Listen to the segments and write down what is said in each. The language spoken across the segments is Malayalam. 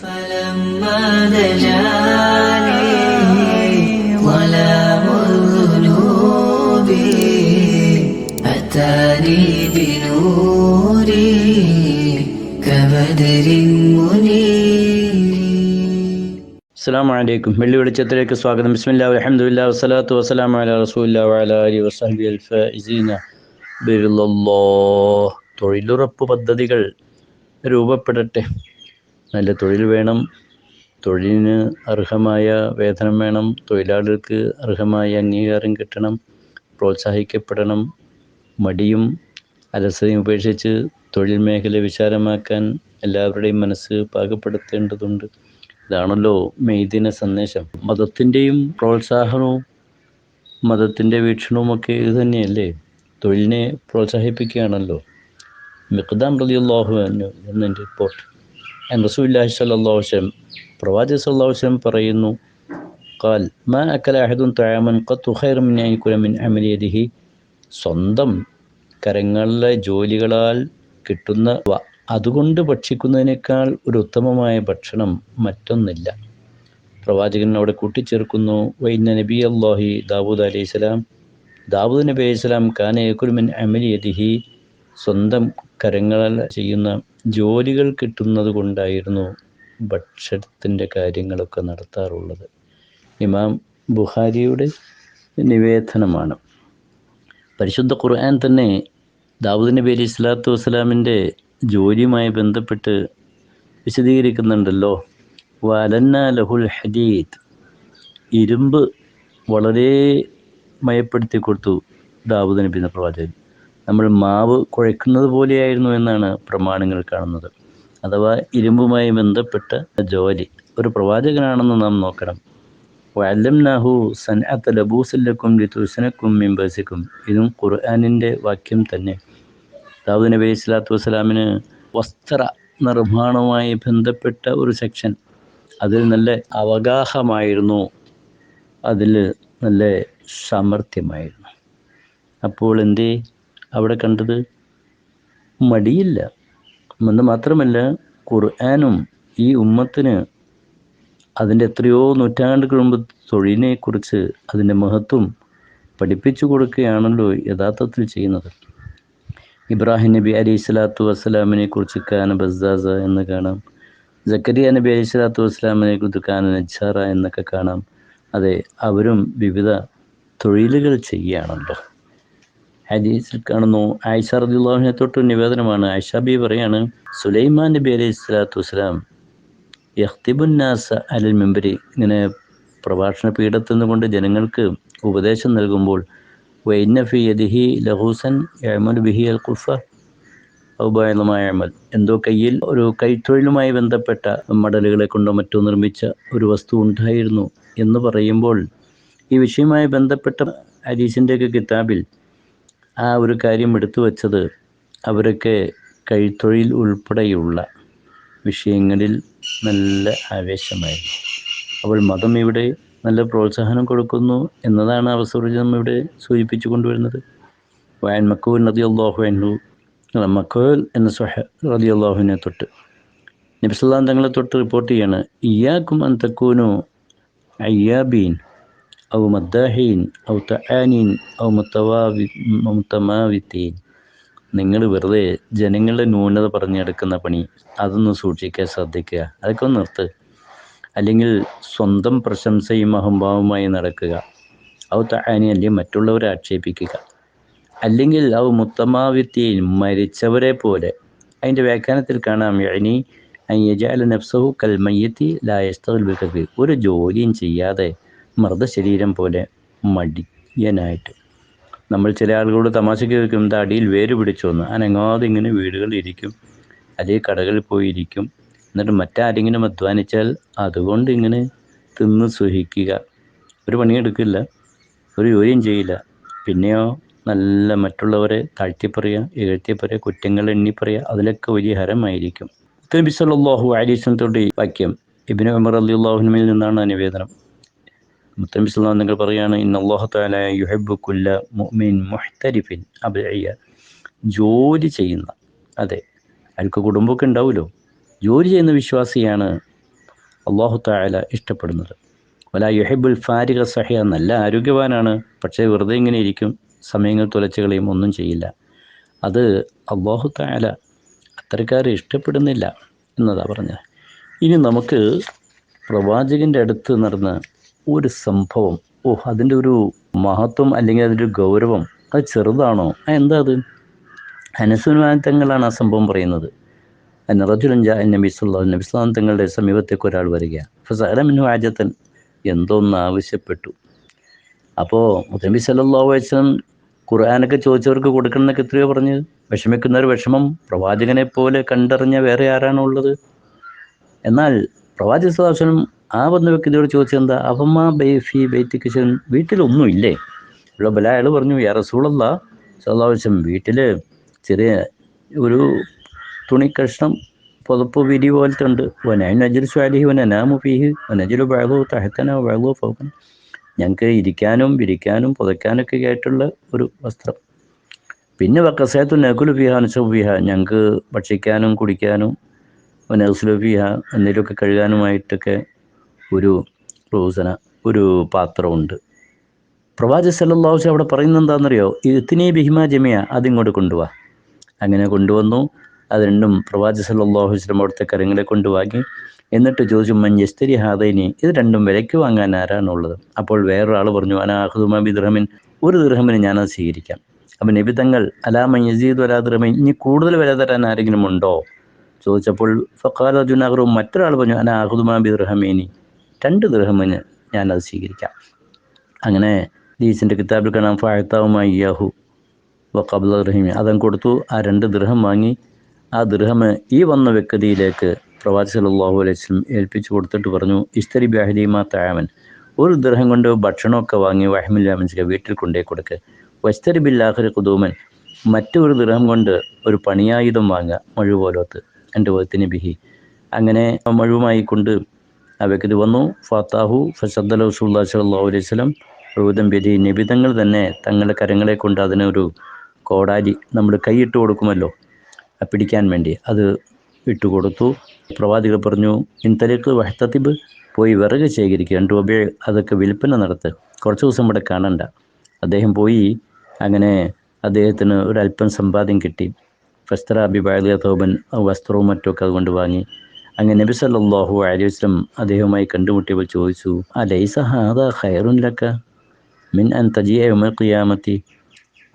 فلما دجاني ظلام الذنوب أتاني بنوري كبدر منير അസ്സാം വലൈക്കും വെള്ളി വെളിച്ചത്തിലേക്ക് സ്വാഗതം ബിസ്മില്ലാ അലഹമുല്ലാ വസ്സലാത്തു വസ്സലാം അല റസൂല്ലാ വഅല അലി വസഹബി അൽഫീന തൊഴിലുറപ്പ് പദ്ധതികൾ രൂപപ്പെടട്ടെ നല്ല തൊഴിൽ വേണം തൊഴിലിന് അർഹമായ വേതനം വേണം തൊഴിലാളികൾക്ക് അർഹമായ അംഗീകാരം കിട്ടണം പ്രോത്സാഹിക്കപ്പെടണം മടിയും അലസതയും ഉപേക്ഷിച്ച് തൊഴിൽ മേഖല വിശാലമാക്കാൻ എല്ലാവരുടെയും മനസ്സ് പാകപ്പെടുത്തേണ്ടതുണ്ട്. ഇതാണല്ലോ മെയ്ദിന സന്ദേശം. മതത്തിന്റെയും പ്രോത്സാഹനവും മതത്തിന്റെ വീക്ഷണവുമൊക്കെ ഇത് തന്നെയല്ലേ? തൊഴിലിനെ പ്രോത്സാഹിപ്പിക്കുകയാണല്ലോ. മിഖ്ദാം അൻഹു എന്ന റിപ്പോർട്ട്. റസൂല്ലാഹി സല്ലാസ്ലം പ്രവാചി സല്ലാസ്ലം പറയുന്നു കാൽ മാ അക്കല അഹദുൻ തഴാമൻ കത്തുഹൈർമിനായി കുലമിൻ അമലിയതിഹി സ്വന്തം കരങ്ങളിലെ ജോലികളാൽ കിട്ടുന്ന അതുകൊണ്ട് ഭക്ഷിക്കുന്നതിനേക്കാൾ ഒരു ഉത്തമമായ ഭക്ഷണം മറ്റൊന്നില്ല. പ്രവാചകൻ അവിടെ കൂട്ടിച്ചേർക്കുന്നു വൈന്ന നബി അള്ളാഹി ദാവൂദ് അലൈഹി സ്വലാം ദാവൂദ് നബി അലൈഹി സ്വലാം കാനയക്കുരുമിൻ അമലിയതിഹി സ്വന്തം കരങ്ങളാൽ ചെയ്യുന്ന ജോലികൾ കിട്ടുന്നത് കൊണ്ടായിരുന്നു ഭക്ഷണത്തിന്റെ കാര്യങ്ങളൊക്കെ നടത്താറുള്ളത്. ഇമാം ബുഹാരിയുടെ നിവേദനമാണ്. പരിശുദ്ധ ഖുർആൻ തന്നെ ദാവൂദ് നബി അലി സ്വലാത്തു വസ്സലാമിന്റെ ജോലിയുമായി ബന്ധപ്പെട്ട് വിശദീകരിക്കുന്നുണ്ടല്ലോ. വലന്ന ലഹുൽ ഹദീദ്. ഇരുമ്പ് വളരെ മയപ്പെടുത്തി കൊടുത്തു ദാവൂദ് നബി എന്ന പ്രവാചകൻ. നമ്മൾ മാവ് കുഴക്കുന്നത് പോലെയായിരുന്നു എന്നാണ് പ്രമാണങ്ങൾ കാണുന്നത്. അഥവാ ഇരുമ്പുമായി ബന്ധപ്പെട്ട ജോലി. ഒരു പ്രവാചകനാണെന്ന് നാം നോക്കണം. വല്ലംനാഹു സൻഅത്ത് ലബൂസല്ലക്കും ലിതുസനക്കും മിംബസിക്കും ഇതും ഖുർആാനിന്റെ വാക്യം തന്നെ. ദാവൂദ് നബി സ്വലാത്തു വസ്സലാമിന് വസ്ത്ര നിർമ്മാണവുമായി ബന്ധപ്പെട്ട ഒരു സെക്ഷൻ. അതിൽ നല്ല അവഗാഹമായിരുന്നു. അതിൽ നല്ല സമർത്ഥ്യമായിരുന്നു അപ്പോൾ എന്തേ അവിടെ കണ്ടത് മടിയില്ല. എന്ന് മാത്രമല്ല ഖുർആാനും ഈ ഉമ്മത്തിന് അതിന്റെ എത്രയോ നൂറ്റാണ്ടുകൾ മുമ്പ് തൊഴിലിനെക്കുറിച്ച് അതിന്റെ മഹത്വം പഠിപ്പിച്ചു കൊടുക്കുകയാണല്ലോ യഥാർത്ഥത്തിൽ ചെയ്യുന്നത്. ഇബ്രാഹിം നബി അലി സ്വലാത്തു വസ്സലാമിനെ കുറിച്ച് കാന ബസാസ എന്ന് കാണാം. ജക്കരിയ നബി അലി സ്വലാത്തു വസ്സലാമിനെ കുറിച്ച് കാന നജാറ എന്നൊക്കെ കാണാം. അതെ അവരും വിവിധ തൊഴിലുകൾ ചെയ്യുകയാണല്ലോ. ഹദീസിൽ കാണുന്നു ആയിഷ തൊട്ട് നിവേദനമാണ്. ആയിഷ ബി പറയാണ് സുലൈമാൻ നബി അലൈഹി സ്വലാത്തു വസ്സലാം യഹ്തിബുന്നാസ അലൽ മെമ്പരി ഇങ്ങനെ പ്രഭാഷണ പീഠത്തിൽ നിന്നുകൊണ്ട് ജനങ്ങൾക്ക് ഉപദേശം നൽകുമ്പോൾ വൈനഫി യദിഹി ലഹൂസൻ യമൽ ബിഹി അൽ കുഫ ഔബായമായ അമൽ എന്തോ കയ്യിൽ ഒരു കൈത്തൊഴിലുമായി ബന്ധപ്പെട്ട മടലുകളെ കൊണ്ടോ മറ്റോ നിർമ്മിച്ച ഒരു വസ്തു ഉണ്ടായിരുന്നു എന്ന് പറയുമ്പോൾ ഈ വിഷയവുമായി ബന്ധപ്പെട്ട ഹരീസിന്റെയൊക്കെ കിതാബിൽ ആ ഒരു കാര്യം എടുത്തു വച്ചത് അവരൊക്കെ കൈത്തൊഴിൽ ഉൾപ്പെടെയുള്ള വിഷയങ്ങളിൽ നല്ല ആവേശമായിരുന്നു. അപ്പോൾ മതം ഇവിടെ നല്ല പ്രോത്സാഹനം കൊടുക്കുന്നു എന്നതാണ് അവസരം ഇവിടെ സൂചിപ്പിച്ചു കൊണ്ടുവരുന്നത്. വയൻ മക്കൂൽ നദി അൻഹു മക്കൂൽ എന്ന സുഹ റതി അള്ളാഹുവിനെ തൊട്ട് നബിസ്ലാം തങ്ങളെ തൊട്ട് റിപ്പോർട്ട് ചെയ്യാണ് ഇയാക്കും അന്തക്കൂനു അയ്യാബീൻ ഔ മദ്ദാഹീൻ ഔ തആനീൻ ഔ മുത്തവാവി മുത്തമാവിത്തീൻ നിങ്ങൾ വെറുതെ ജനങ്ങളുടെ ന്യൂനത പറഞ്ഞെടുക്കുന്ന പണി അതൊന്ന് സൂക്ഷിക്കാൻ ശ്രദ്ധിക്കുക. അതൊക്കെ ഒന്ന് നിർത്ത്. അല്ലെങ്കിൽ സ്വന്തം പ്രശംസയും അഹംഭാവമായി നടക്കുക. ഔ തആനി അല്ലെങ്കിൽ മറ്റുള്ളവരെ ആക്ഷേപിക്കുക. അല്ലെങ്കിൽ ഔ മുത്തമാവിത്യയിൽ മരിച്ചവരെ പോലെ. അതിന്റെ വ്യാഖ്യാനത്തിൽ കാണാം യഅനി അയ്യജാല നഫ്സഹു കൽ മയ്യത്തി ലാ യസ്തഗിൽ ബികബി ഒരു ജോലിയും ചെയ്യാതെ മൃതശരീരം പോലെ മടിയനായിട്ട്. നമ്മൾ ചില ആളുകളോട് തമാശയ്ക്ക് ചോദിക്കും എന്താ അടിയിൽ വേര് പിടിച്ചു വന്ന് അനങ്ങാതെ ഇങ്ങനെ വീടുകളിൽ ഇരിക്കും. അല്ലെങ്കിൽ കടകളിൽ പോയിരിക്കും എന്നിട്ട് മറ്റാരെങ്കിലും അധ്വാനിച്ചാൽ അതുകൊണ്ട് ഇങ്ങനെ തിന്ന് സുഹിക്കുക ഒരു പണിയെടുക്കില്ല ഒരു ജോലിയും ചെയ്യില്ല. പിന്നെയോ നല്ല മറ്റുള്ളവരെ താഴ്ത്തിപ്പറയുക എഴുത്തിപ്പറയുക കുറ്റങ്ങൾ എണ്ണിപ്പറയുക അതിലൊക്കെ വലിയ ഹരമായിരിക്കും. നബി സല്ലല്ലാഹു അലൈഹി വസല്ലത്തോട് ഈ വാക്യം ഇബ്നു ഉമർ റളിയല്ലാഹുവിൽ നിന്നാണ് ആ നിവേദനം. സല്ലല്ലാഹു നിങ്ങൾ പറയുകയാണ് ഇന്ന് അല്ലാഹു തആല യുഹിബ്ബു കുല്ല മുഅ്മിൻ മുഹ്തരിഫിൻ അബിയ ജോലി ചെയ്യുന്ന അതെ അയാൾക്ക് കുടുംബമൊക്കെ ഉണ്ടാവുമല്ലോ. ജോലി ചെയ്യുന്ന വിശ്വാസിയാണ് അള്ളാഹു താല ഇഷ്ടപ്പെടുന്നത്. വല യുഹബുൽ ഫാരിഖ സഹിയ നല്ല ആരോഗ്യവാനാണ് പക്ഷേ വെറുതെ ഇങ്ങനെ ഇരിക്കും സമയങ്ങൾ തുലച്ചുകളെയും ഒന്നും ചെയ്യില്ല. അത് അള്ളാഹു താല അത്തരക്കാരെ ഇഷ്ടപ്പെടുന്നില്ല എന്നതാണ് പറഞ്ഞത്. ഇനി നമുക്ക് പ്രവാചകന്റെ അടുത്ത് നടന്ന ഒരു സംഭവം. ഓ അതിന്റെ ഒരു മഹത്വം അല്ലെങ്കിൽ അതിന്റെ ഗൗരവം അത് ചെറുതാണോ? എന്താ അത്? അനസുനാത്തങ്ങളാണ് ആ സംഭവം പറയുന്നത്. നിറജുലഞ്ച നബി സല്ലാ നബി സ്വലാം തങ്ങളുടെ സമീപത്തേക്ക് ഒരാൾ വരിക ഫസലമിനു ആജത്തൻ എന്തോന്ന് ആവശ്യപ്പെട്ടു. അപ്പോൾ നബി സല്ലാ വസ്ലം ഖുർആാനൊക്കെ ചോദിച്ചവർക്ക് കൊടുക്കണം എന്നൊക്കെ എത്രയോ പറഞ്ഞ്. വിഷമിക്കുന്ന ഒരു വിഷമം പ്രവാചകനെ പോലെ കണ്ടറിഞ്ഞ വേറെ ആരാണുള്ളത് എന്നാൽ പ്രവാചക സ്വലാസ്ലം ആ വന്ന വ്യക്തിയോട് ചോദിച്ചത് എന്താ അവമ്മ ബൈഫി ബൈത്തിക്ക് വീട്ടിലൊന്നും ഇല്ലേ ഉള്ള ബല അയാൾ പറഞ്ഞു യാ റസൂളല്ല സ്വലാവശ്യം വീട്ടിൽ ചെറിയ ഒരു തുണി കഷ്ണം പുതപ്പ് വിരി പോലത്തെ ഉണ്ട്. നജുൽ സ്വാലിഹി നാമു ഫീഹ് വനജുൽ ബാഗോ തഹത്തനോ ബാഗോ പോകൻ ഞങ്ങൾക്ക് ഇരിക്കാനും വിരിക്കാനും പുതയ്ക്കാനൊക്കെ ആയിട്ടുള്ള ഒരു വസ്ത്രം. പിന്നെ വക്കസേത്തു നകുലു ഫിഹ അനുസബിഹ ഞങ്ങൾക്ക് ഭക്ഷിക്കാനും കുടിക്കാനും നസുലഫിഹ എന്തെങ്കിലുമൊക്കെ കഴുകാനുമായിട്ടൊക്കെ ഒരു റോസന ഒരു പാത്രമുണ്ട്. പ്രവാചക സല്ലാഹുസ് അവിടെ പറയുന്നത് എന്താണെന്നറിയോ? ഇതിനെ ബിഹിമ ജമിയ അതിങ്ങോട്ട് കൊണ്ടുപോവാ അങ്ങനെ കൊണ്ടുവന്നു. അത് രണ്ടും പ്രവാചക സല്ലാഹു വസ്ലം അവിടുത്തെ കരങ്ങളെ കൊണ്ടുവാങ്ങി എന്നിട്ട് ചോദിച്ചു മഞ്ഞസ്തരി ഹാദൈനി? ഇത് രണ്ടും വിലയ്ക്ക് വാങ്ങാൻ ആരാണുള്ളത്? അപ്പോൾ വേറൊരാൾ പറഞ്ഞു അനാഹുദുമ ബിദ്രഹമിൻ ഒരു ദൃഹമിന് ഞാനത് സ്വീകരിക്കാം. അപ്പം നിബിതങ്ങൾ അലാമ യസീദ് വലാ ദൃഹമിൻ ഇനി കൂടുതൽ വില തരാൻ ആരെങ്കിലും ഉണ്ടോ? ചോദിച്ചപ്പോൾ ഫക്കാല ജുനാഹറും മറ്റൊരാൾ പറഞ്ഞു അനാഹുദുമ ബിദ്രഹമേനി രണ്ട് ദൃഹമിന് അത് സ്വീകരിക്കാം. അങ്ങനെ ദീസിന്റെ കിതാബിൽ കാണാം ഫായത്താവുമായി യാഹു വക്കബുൽ റഹീമി. അതം കൊടുത്തു ആ രണ്ട് ദൃഹം വാങ്ങി ആ ദൃഹം ഈ വന്ന വ്യക്തിയിലേക്ക് പ്രവാചി സല്ലാഹു അലൈഹി ഏൽപ്പിച്ചു കൊടുത്തിട്ട് പറഞ്ഞു ഇസ്തരി ബാഹലീമ താമൻ ഒരു ദൃഹം കൊണ്ട് ഭക്ഷണമൊക്കെ വാങ്ങി വഹമില്ലാമിൻസിക വീട്ടിൽ കൊണ്ടേ കൊടുക്ക്. വസ്തരി ബില്ലാഹരി കുതൂമൻ മറ്റൊരു ദൃഹം കൊണ്ട് ഒരു പണിയായുധം വാങ്ങുക മഴു പോലത്ത് എന്റെ വത്തിന് ബിഹി. അങ്ങനെ മഴുവുമായി കൊണ്ട് വ്യക്തി വന്നു. ഫാത്താഹു ഫസദ്ദല റസൂല്ലാ സല്ലാഹു അലൈഹി സ്വലം റൂദം ബിരി നിബിതങ്ങൾ തന്നെ തങ്ങളുടെ കരങ്ങളെ കൊണ്ട് അതിനൊരു കോടാലി നമ്മൾ കൈയിട്ട് കൊടുക്കുമല്ലോ. പിടിക്കാൻ വേണ്ടി അത് ഇട്ടുകൊടുത്തു പ്രവാചകർ പറഞ്ഞു ഇന്തലേക്ക് വഹത്തത്തിബ് പോയി വിറക് ശേഖരിക്കുക. രണ്ട് ഉപേ അതൊക്കെ വിൽപ്പന നടത്ത്. കുറച്ച് ദിവസം ഇവിടെ കാണണ്ട. അദ്ദേഹം പോയി അങ്ങനെ അദ്ദേഹത്തിന് ഒരല്പം സമ്പാദ്യം കിട്ടി. ഫസ്ത്ര അബിബാലിയ തോബൻ വസ്ത്രവും മറ്റുമൊക്കെ അതുകൊണ്ട് വാങ്ങി. അങ്ങനെ നബി സല്ലാഹു അലൈഹി വസ്ലം അദ്ദേഹവുമായി കണ്ടുമുട്ടിയപ്പോൾ ചോദിച്ചു ആ ലൈസ ഹാദ ഖൈറുൻ ലക്ക? മിൻ അൻ തജിയ ഖിയാമത്തി?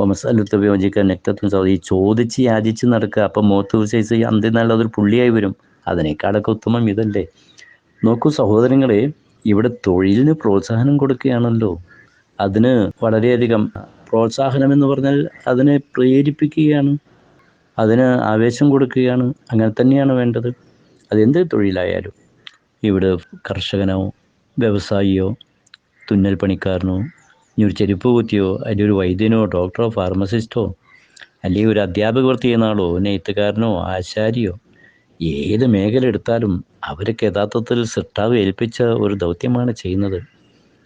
മസാലത്ത് നെക്തത്വം സൗദി ചോദിച്ച് യാചിച്ച് നടക്കുക. അപ്പം മോത്ത് സൈസ് അന്ത്യനാൾ അതൊരു പുള്ളിയായി വരും. അതിനേക്കാളൊക്കെ ഉത്തമം ഇതല്ലേ? നോക്കൂ സഹോദരങ്ങളെ ഇവിടെ തൊഴിലിന് പ്രോത്സാഹനം കൊടുക്കുകയാണല്ലോ. അതിന് വളരെയധികം പ്രോത്സാഹനം എന്ന് പറഞ്ഞാൽ അതിനെ പ്രേരിപ്പിക്കുകയാണ്. അതിന് ആവേശം കൊടുക്കുകയാണ്. അങ്ങനെ തന്നെയാണ് വേണ്ടത്. അതെന്ത് തൊഴിലായാലും ഇവിടെ കർഷകനോ വ്യവസായിയോ തുന്നൽ പണിക്കാരനോ ഇനി ഒരു ചെരുപ്പ് കുത്തിയോ അല്ലെങ്കിൽ ഒരു വൈദ്യനോ ഡോക്ടറോ ഫാർമസിസ്റ്റോ അല്ലെങ്കിൽ ഒരു അധ്യാപക വൃത്തി ചെയ്യുന്ന ആളോ നെയ്ത്തുകാരനോ ആശാരിയോ ഏത് മേഖല എടുത്താലും അവർക്ക് യഥാർത്ഥത്തിൽ സിട്ടാവ് ഏൽപ്പിച്ച ഒരു ദൗത്യമാണ് ചെയ്യുന്നത്.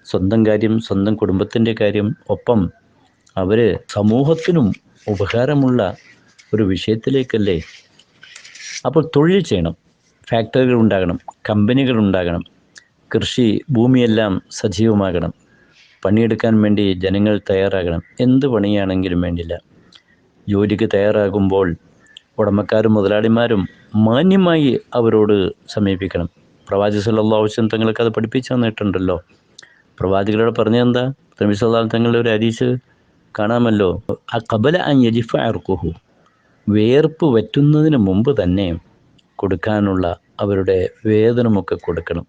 സ്വന്തം കാര്യം സ്വന്തം കുടുംബത്തിന്റെ കാര്യം ഒപ്പം അവർ സമൂഹത്തിനും ഉപകാരമുള്ള ഒരു വിഷയത്തിലേക്കല്ലേ? അപ്പോൾ തൊഴിൽ ചെയ്യണം. ഫാക്ടറികൾ ഉണ്ടാകണം കമ്പനികൾ ഉണ്ടാകണം കൃഷി ഭൂമിയെല്ലാം സജീവമാകണം പണിയെടുക്കാൻ വേണ്ടി ജനങ്ങൾ തയ്യാറാകണം. എന്ത് പണിയാണെങ്കിലും വേണ്ടില്ല. ജോലിക്ക് തയ്യാറാകുമ്പോൾ ഉടമക്കാരും മുതലാളിമാരും മാന്യമായി അവരോട് സമീപിക്കണം. പ്രവാചി സല്ലാ വസ്ലം തങ്ങൾക്ക് അത് പഠിപ്പിച്ചു തന്നിട്ടുണ്ടല്ലോ. പ്രവാചകരോട് പറഞ്ഞെന്താ നബി സല്ലാ തങ്ങളുടെ ഒരു അരീസ് കാണാമല്ലോ. ആ കബല അൻ യജിഫ അർക്കുഹു വേർപ്പ് വറ്റുന്നതിന് മുമ്പ് തന്നെ കൊടുക്കാനുള്ള അവരുടെ വേതനമൊക്കെ കൊടുക്കണം.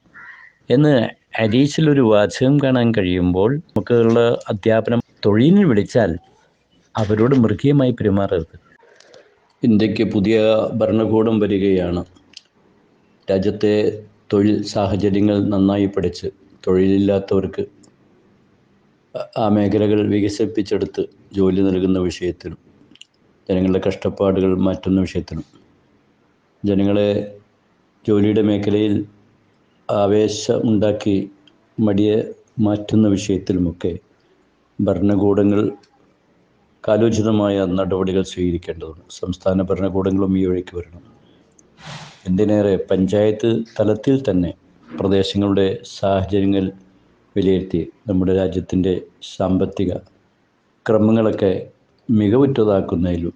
എന്ന് ഹരീസിലൊരു വാചകം കാണാൻ കഴിയുമ്പോൾ നമുക്കുള്ള അധ്യാപനം തൊഴിലിന് വിളിച്ചാൽ അവരോട് മൃഗീയമായി പെരുമാറരുത്. ഇന്ത്യയ്ക്ക് പുതിയ ഭരണകൂടം വരികയാണ്. രാജ്യത്തെ തൊഴിൽ സാഹചര്യങ്ങൾ നന്നായി പഠിച്ച് തൊഴിലില്ലാത്തവർക്ക് ആ മേഖലകൾ വികസിപ്പിച്ചെടുത്ത് ജോലി നൽകുന്ന വിഷയത്തിലും ജനങ്ങളുടെ കഷ്ടപ്പാടുകൾ മാറ്റുന്ന വിഷയത്തിലും ജനങ്ങളെ ജോലിയുടെ മേഖലയിൽ ആവേശം ഉണ്ടാക്കി മടിയെ മാറ്റുന്ന വിഷയത്തിലുമൊക്കെ ഭരണകൂടങ്ങൾ കാലോചിതമായ നടപടികൾ സ്വീകരിക്കേണ്ടതുണ്ട്. സംസ്ഥാന ഭരണകൂടങ്ങളും ഈ വഴിക്ക് വരണം. എന്തിനേറെ പഞ്ചായത്ത് തലത്തിൽ തന്നെ പ്രദേശങ്ങളുടെ സാഹചര്യങ്ങൾ വിലയിരുത്തി നമ്മുടെ രാജ്യത്തിന്റെ സാമ്പത്തിക ക്രമങ്ങളൊക്കെ മികവുറ്റതാക്കുന്നതിലും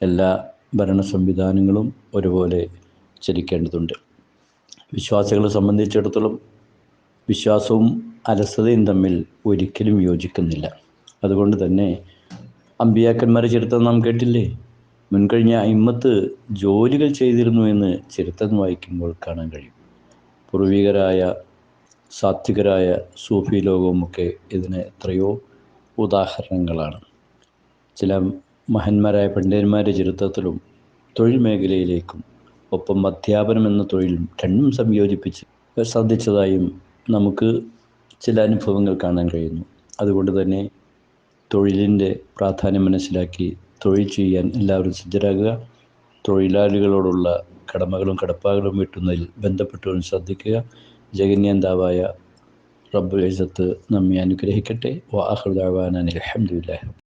എല്ലാ ഭരണ സംവിധാനങ്ങളും ഒരുപോലെ ചലിക്കേണ്ടതുണ്ട്. വിശ്വാസികളെ സംബന്ധിച്ചിടത്തോളം വിശ്വാസവും അലസതയും തമ്മിൽ ഒരിക്കലും യോജിക്കുന്നില്ല. അതുകൊണ്ട് തന്നെ അമ്പിയാക്കന്മാരെ ചരിത്രം നാം കേട്ടില്ലേ? മുൻകഴിഞ്ഞ അയിമത്ത് ജോലികൾ ചെയ്തിരുന്നു എന്ന് ചരിത്രം വായിക്കുമ്പോൾ കാണാൻ കഴിയും. പൂർവികരായ സാത്വികരായ സൂഫി ലോകവുമൊക്കെ ഇതിന് എത്രയോ ഉദാഹരണങ്ങളാണ്. ചില മഹന്മാരായ പണ്ഡിതന്മാരുടെ ചരിത്രത്തിലും തൊഴിൽ മേഖലയിലേക്കും ഒപ്പം അധ്യാപനം എന്ന തൊഴിലും രണ്ടും സംയോജിപ്പിച്ച് സാധിച്ചതായും നമുക്ക് ചില അനുഭവങ്ങൾ കാണാൻ കഴിയുന്നു. അതുകൊണ്ട് തന്നെ തൊഴിലിന്റെ പ്രാധാന്യം മനസ്സിലാക്കി തൊഴിൽ ചെയ്യാൻ എല്ലാവരും സജ്ജരാകുക തൊഴിലാളികളോടുള്ള കടമകളും കടപ്പാടുകളും വീട്ടുന്നതിൽ ബന്ധപ്പെട്ടവരും ശ്രദ്ധിക്കുക. ജഗന്യന്താവായ റബ്ബുൽ ഇസത്ത് നമ്മെ അനുഗ്രഹിക്കട്ടെ. വാഹുദാവാൻ അലഹമുല്ലാ